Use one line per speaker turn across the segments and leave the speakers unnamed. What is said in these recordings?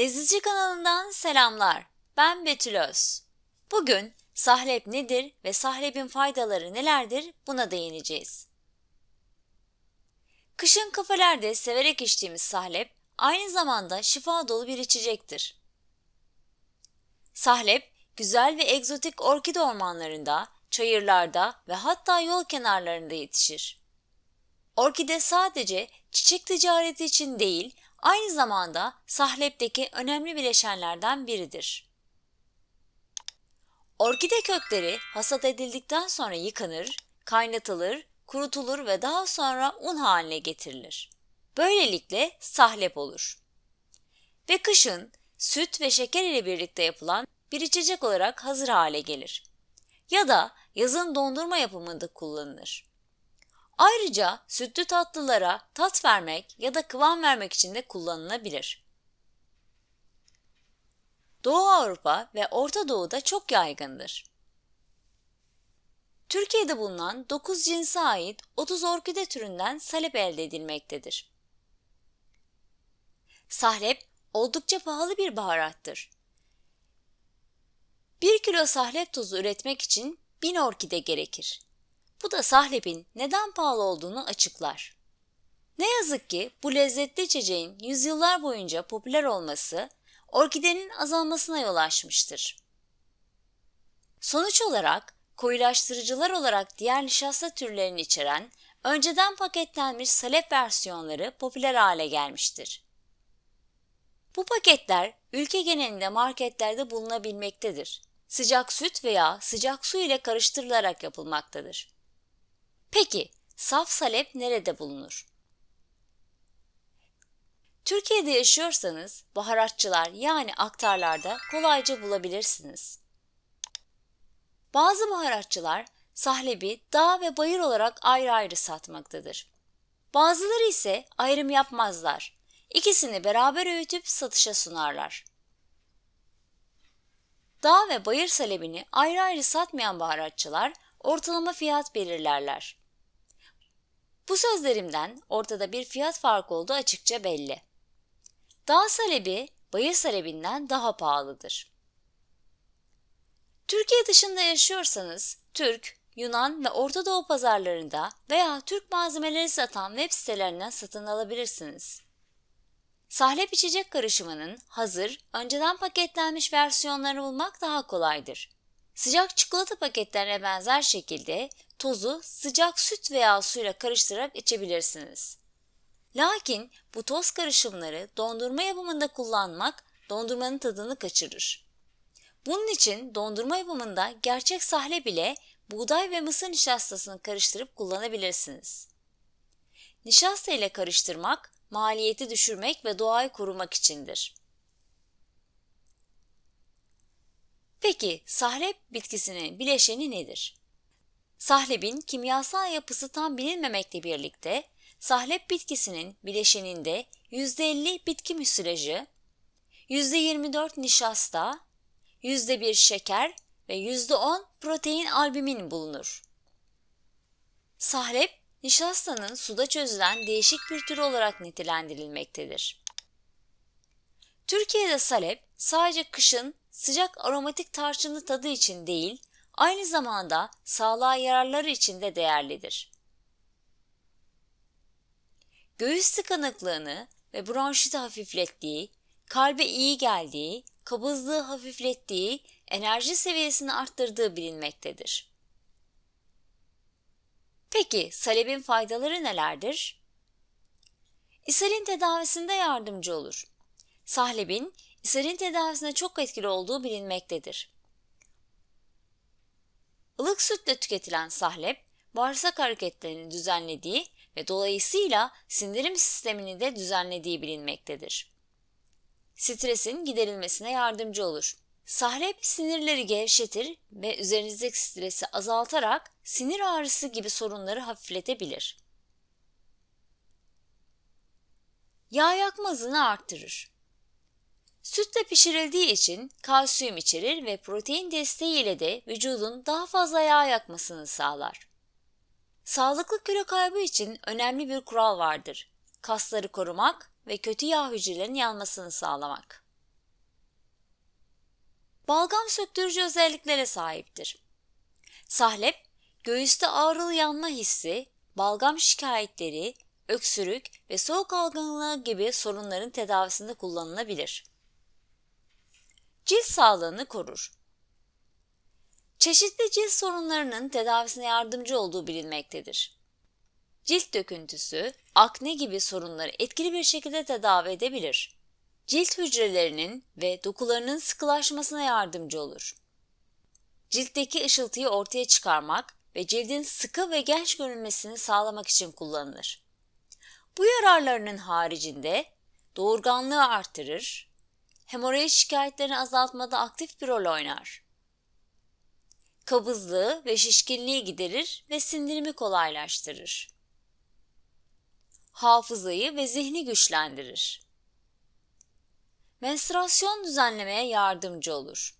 Lezzetçi kanalından selamlar. Ben Betül Öz. Bugün sahlep nedir ve sahlepin faydaları nelerdir buna değineceğiz. Kışın kafelerde severek içtiğimiz sahlep aynı zamanda şifa dolu bir içecektir. Sahlep güzel ve egzotik orkide ormanlarında, çayırlarda ve hatta yol kenarlarında yetişir. Orkide sadece çiçek ticareti için değil, aynı zamanda sahlepteki önemli bileşenlerden biridir. Orkide kökleri hasat edildikten sonra yıkanır, kaynatılır, kurutulur ve daha sonra un haline getirilir. Böylelikle sahlep olur. Ve kışın süt ve şeker ile birlikte yapılan bir içecek olarak hazır hale gelir. Ya da yazın dondurma yapımında kullanılır. Ayrıca sütlü tatlılara tat vermek ya da kıvam vermek için de kullanılabilir. Doğu Avrupa ve Orta Doğu'da çok yaygındır. Türkiye'de bulunan 9 cinse ait 30 orkide türünden salep elde edilmektedir. Sahlep oldukça pahalı bir baharattır. 1 kilo sahlep tozu üretmek için 1000 orkide gerekir. Bu da sahlepin neden pahalı olduğunu açıklar. Ne yazık ki bu lezzetli içeceğin yüzyıllar boyunca popüler olması orkidenin azalmasına yol açmıştır. Sonuç olarak koyulaştırıcılar olarak diğer nişasta türlerini içeren önceden paketlenmiş salep versiyonları popüler hale gelmiştir. Bu paketler ülke genelinde marketlerde bulunabilmektedir. Sıcak süt veya sıcak su ile karıştırılarak yapılmaktadır. Peki saf salep nerede bulunur? Türkiye'de yaşıyorsanız baharatçılar yani aktarlarda kolayca bulabilirsiniz. Bazı baharatçılar sahlebi dağ ve bayır olarak ayrı ayrı satmaktadır. Bazıları ise ayrım yapmazlar. İkisini beraber öğütüp satışa sunarlar. Dağ ve bayır salebini ayrı ayrı satmayan baharatçılar ortalama fiyat belirlerler. Bu sözlerimden ortada bir fiyat farkı olduğu açıkça belli. Dağ salebi bayır salebinden daha pahalıdır. Türkiye dışında yaşıyorsanız Türk, Yunan ve Orta Doğu pazarlarında veya Türk malzemeleri satan web sitelerinden satın alabilirsiniz. Sahlep içecek karışımının hazır, önceden paketlenmiş versiyonlarını bulmak daha kolaydır. Sıcak çikolata paketlerine benzer şekilde tozu sıcak süt veya suyla karıştırarak içebilirsiniz. Lakin bu toz karışımları dondurma yapımında kullanmak dondurmanın tadını kaçırır. Bunun için dondurma yapımında gerçek sahle bile buğday ve mısır nişastasını karıştırıp kullanabilirsiniz. Nişasta ile karıştırmak maliyeti düşürmek ve doğayı korumak içindir. Peki sahlep bitkisinin bileşeni nedir? Sahlebin kimyasal yapısı tam bilinmemekle birlikte sahlep bitkisinin bileşeninde %50 bitki müsilajı, %24 nişasta, %1 şeker ve %10 protein albumin bulunur. Sahlep, nişastanın suda çözülen değişik bir tür olarak nitelendirilmektedir. Türkiye'de salep sadece kışın sıcak aromatik tarçınlı tadı için değil, aynı zamanda sağlığa yararları için de değerlidir. Göğüs tıkanıklığını ve bronşiti hafiflettiği, kalbe iyi geldiği, kabızlığı hafiflettiği, enerji seviyesini arttırdığı bilinmektedir. Peki salebin faydaları nelerdir? İshalin tedavisinde yardımcı olur. Sahlebin ishalin tedavisine çok etkili olduğu bilinmektedir. Ilık sütle tüketilen sahlep, bağırsak hareketlerini düzenlediği ve dolayısıyla sindirim sistemini de düzenlediği bilinmektedir. Stresin giderilmesine yardımcı olur. Sahlep sinirleri gevşetir ve üzerinizdeki stresi azaltarak sinir ağrısı gibi sorunları hafifletebilir. Yağ yakma hızını arttırır. Sütle pişirildiği için kalsiyum içerir ve protein desteği ile de vücudun daha fazla yağ yakmasını sağlar. Sağlıklı kilo kaybı için önemli bir kural vardır. Kasları korumak ve kötü yağ hücrelerinin yanmasını sağlamak. balgam söktürücü özelliklere sahiptir. Sahlep, göğüste ağrılı yanma hissi, balgam şikayetleri, öksürük ve soğuk algınlığı gibi sorunların tedavisinde kullanılabilir. Cilt sağlığını korur. Çeşitli cilt sorunlarının tedavisine yardımcı olduğu bilinmektedir. Cilt döküntüsü, akne gibi sorunları etkili bir şekilde tedavi edebilir. Cilt hücrelerinin ve dokularının sıkılaşmasına yardımcı olur. Ciltteki ışıltıyı ortaya çıkarmak ve cildin sıkı ve genç görünmesini sağlamak için kullanılır. Bu yararlarının haricinde doğurganlığı artırır, hemoroid şikayetlerini azaltmada aktif bir rol oynar. Kabızlığı ve şişkinliği giderir ve sindirimi kolaylaştırır. Hafızayı ve zihni güçlendirir. Menstruasyon düzenlemeye yardımcı olur.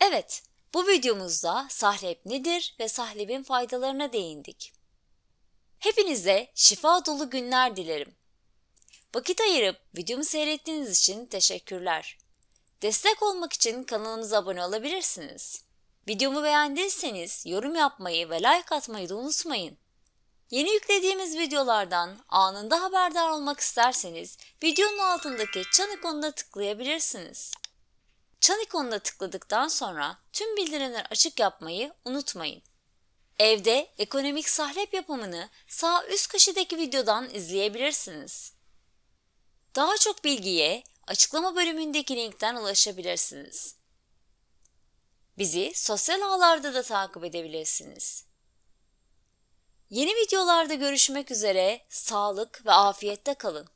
Evet, bu videomuzda sahlep nedir ve sahlebin faydalarına değindik. Hepinize şifa dolu günler dilerim. Vakit ayırıp videomu seyrettiğiniz için teşekkürler. Destek olmak için kanalımıza abone olabilirsiniz. Videomu beğendiyseniz yorum yapmayı ve like atmayı da unutmayın. Yeni yüklediğimiz videolardan anında haberdar olmak isterseniz videonun altındaki çan ikonuna tıklayabilirsiniz. Çan ikonuna tıkladıktan sonra tüm bildirimleri açık yapmayı unutmayın. Evde ekonomik sahlep yapımını sağ üst köşedeki videodan izleyebilirsiniz. Daha çok bilgiye açıklama bölümündeki linkten ulaşabilirsiniz. Bizi sosyal ağlarda da takip edebilirsiniz. Yeni videolarda görüşmek üzere, sağlık ve afiyette kalın.